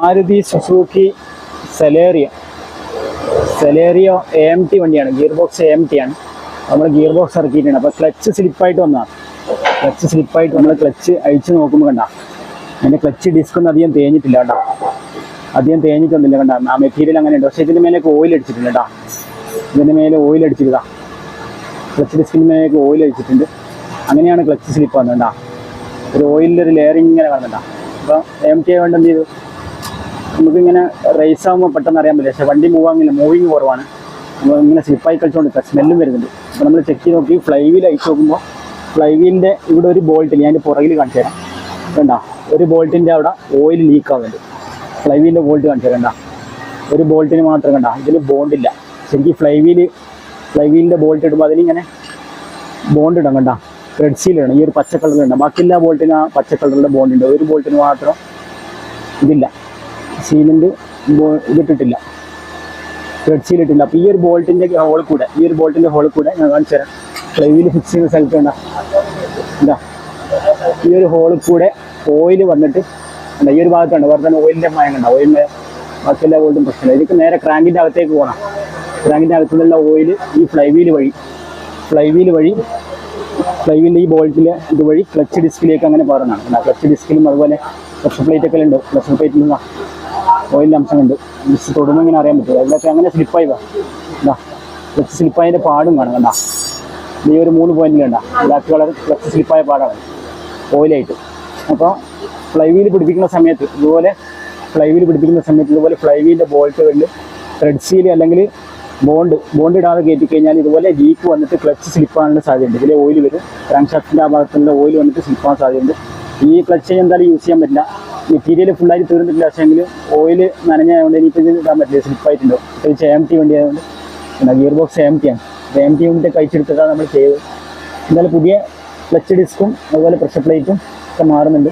Maruti Suzuki Celerio. Celerio A T വണ്ടിയാണ്. Gear box A T ആണ്. നമ്മൾ gear box ഇറക്കിയിട്ടുണ്ട്. അപ്പോൾ ക്ലച്ച് സ്ലിപ്പായിട്ട് വന്നതാണ് ക്ലച്ച് സ്ലിപ്പായിട്ട് നമ്മൾ ക്ലച്ച് അഴിച്ച് നോക്കുമ്പോൾ കണ്ട. അതിന്റെ ക്ലച്ച് ഡിസ്ക് ഒന്നും അധികം തേഞ്ഞിട്ടില്ല കേട്ടോ അധികം തേഞ്ഞിട്ടൊന്നുമില്ല കണ്ട. ആ മെറ്റീരിയൽ അങ്ങനെ ഉണ്ട്. പക്ഷേ ഇതിന്റെ മേലേക്ക് ഓയിൽ അടിച്ചിട്ടുണ്ട് കേട്ടോ. ഇതിന്റെ മേലെ ഓയിൽ അടിച്ചിരുതാ ക്ലച്ച് ഡിസ്കിന്റെ മേലേക്ക് ഓയിൽ അടിച്ചിട്ടുണ്ട്. അങ്ങനെയാണ് ക്ലച്ച് സ്ലിപ്പ് വന്നത് കേട്ടോ ഒരു ഓയിലിന്റെ ഒരു ലെയറിങ് ഇങ്ങനെ വന്നിട്ടാ അപ്പോൾ എം ടി വേണ്ട എന്ത് ചെയ്തു? നമുക്കിങ്ങനെ റേസ് ആകുമ്പോൾ പെട്ടെന്ന് അറിയാൻ പറ്റില്ല. പക്ഷേ വണ്ടി മൂവ് ആകില്ല മൂവിങ് കുറവാണ്. നമ്മൾ ഇങ്ങനെ സ്ലിപ്പായി കളിച്ചുകൊണ്ട് സ്മെല്ലും വരുന്നുണ്ട്. അപ്പോൾ നമ്മൾ ചെക്ക് ചെയ്ത് നോക്കി. ഫ്ലൈ വീൽ അയച്ചു നോക്കുമ്പോൾ ഫ്ലൈ വീലിന്റെ ഇവിടെ ഒരു ബോൾട്ട് ഞാൻ പുറകിൽ കാണിച്ചു തരാം. വേണ്ട ഒരു ബോൾട്ടിന്റെ അവിടെ ഓയിൽ ലീക്ക് ആവുന്നുണ്ട്. ഫ്ലൈ വീലിന്റെ ബോൾട്ട് കാണിച്ചു തരണ്ട ഒരു ബോൾട്ടിന് മാത്രം കണ്ട? ഇതിൽ ബോണ്ടില്ല ശരിക്കും ഫ്ലൈ വീൽ ഫ്ലൈ വീലിന്റെ ബോൾട്ട് ഇടുമ്പോൾ അതിലിങ്ങനെ ബോണ്ട് ഇടാം കണ്ട? റെഡ് ഇടണം. ഈ ഒരു പച്ച കളറിലുണ്ട് ബാക്കി എല്ലാ ബോൾട്ടിനും ആ പച്ച കളറിലുള്ള ബോണ്ടുണ്ട് ഒരു ബോൾട്ടിന് മാത്രം ഇതില്ല. സീലിന്റെ ഇതിട്ടിട്ടില്ല. റെഡ് സീൽ ഇട്ടില്ല. അപ്പോൾ ഈ ഒരു ബോൾട്ടിന്റെ ഹോൾ കൂടെ ഈ ഒരു ബോൾട്ടിന്റെ ഹോൾ കൂടെ ഞാൻ കാണിച്ചു തരാം. ഫ്ലൈവിൽ ഫിക്സ് ചെയ്യുന്ന സ്ഥലത്ത് വേണ്ട എന്താ ഈ ഒരു ഹോളിൽ കൂടെ ഓയിൽ വന്നിട്ട് എന്താ ഈ ഒരു ഭാഗത്തുണ്ട് വേറെ തന്നെ ഓയിലിന്റെ മയം കണ്ട. ഓയിലിന്റെ ബാക്കിയെല്ലാ ബോൾട്ടും പ്രശ്നമില്ല. ഇതൊക്കെ നേരെ ക്രാങ്കിന്റെ അകത്തേക്ക് പോകണം ക്രാങ്കിന്റെ അകത്തുള്ള ഓയിൽ ഈ ഫ്ലൈവീൽ വഴി ഫ്ലൈവീൽ വഴി ഫ്ലൈവീലിന്റെ ഈ ബോൾട്ടിലെ ഇതുവഴി ക്ലച്ച് ഡിസ്കിലേക്ക് അങ്ങനെ പറയുന്നതാണ് ക്ലച്ച് ഡിസ്കിലും അതുപോലെ പ്രഷർ പ്ലേറ്റൊക്കെ ഉണ്ട്? പ്രഷർ പ്ലേറ്റിൽ ഓയിലിന്റെ അംശമുണ്ട്. ഡിസ്ക് തൊടുമ്പോൾ ഇങ്ങനെ അറിയാൻ പറ്റില്ല. അതിലൊക്കെ അങ്ങനെ സ്ലിപ്പായി വാ. എന്താ ക്ലച്ച് സ്ലിപ്പായതിന്റെ പാടും കാണും കണ്ടാ. ഈ ഒരു മൂന്ന് പോയിന്റിൽ കണ്ട. ബ്ലാക്ക് കളർ ക്ലച്ച് സ്ലിപ്പായ പാടാണ്. ഓയിലായിട്ട്. അപ്പോൾ ഫ്ലൈ വീൽ പിടിപ്പിക്കുന്ന സമയത്ത് ഇതുപോലെ ഫ്ലൈ വീൽ പിടിപ്പിക്കുന്ന സമയത്ത് ഇതുപോലെ ഫ്ലൈ വീലിന്റെ ബോൾട്ടുകളിൽ റെഡ് സീൽ അല്ലെങ്കിൽ ബോണ്ട് ബോണ്ട് ഇടാതെ കയറ്റി കഴിഞ്ഞാൽ ഇതുപോലെ ലീക്ക് വന്നിട്ട് ക്ലച്ച് സ്ലിപ്പാകാനുള്ള സാധ്യതയുണ്ട്. ഇതിലെ ഓയിൽ വരും. ക്രാങ്ക് ആ ഭാഗത്തുള്ള ഓയിൽ വന്നിട്ട് സ്ലിപ്പാകാൻ സാധ്യതയുണ്ട്. ഈ ക്ലച്ച് എന്തായാലും യൂസ് ചെയ്യാൻ പറ്റില്ല. മെറ്റീരിയൽ ഫുള്ളായിട്ട് തീർന്നിട്ടില്ല. പക്ഷേ എങ്കിലും ഓയിൽ നനഞ്ഞതുകൊണ്ട് ഇനിയിപ്പോൾ ഇത് ഇടാൻ പറ്റില്ല. സ്ലിപ്പായിട്ടുണ്ടോ പ്രത്യേകിച്ച് എം ടി വണ്ടി ആയതുകൊണ്ട്. പിന്നെ ഗിയർ ബോക്സ് എം ടി ആണ്. എം ടി വണ്ടി കഴിച്ചെടുത്തിട്ടാണ് നമ്മൾ ചെയ്തത്. എന്തായാലും പുതിയ ക്ലച്ച് ഡിസ്കും അതുപോലെ പ്രഷർ പ്ലേറ്റും ഒക്കെ മാറുന്നുണ്ട്.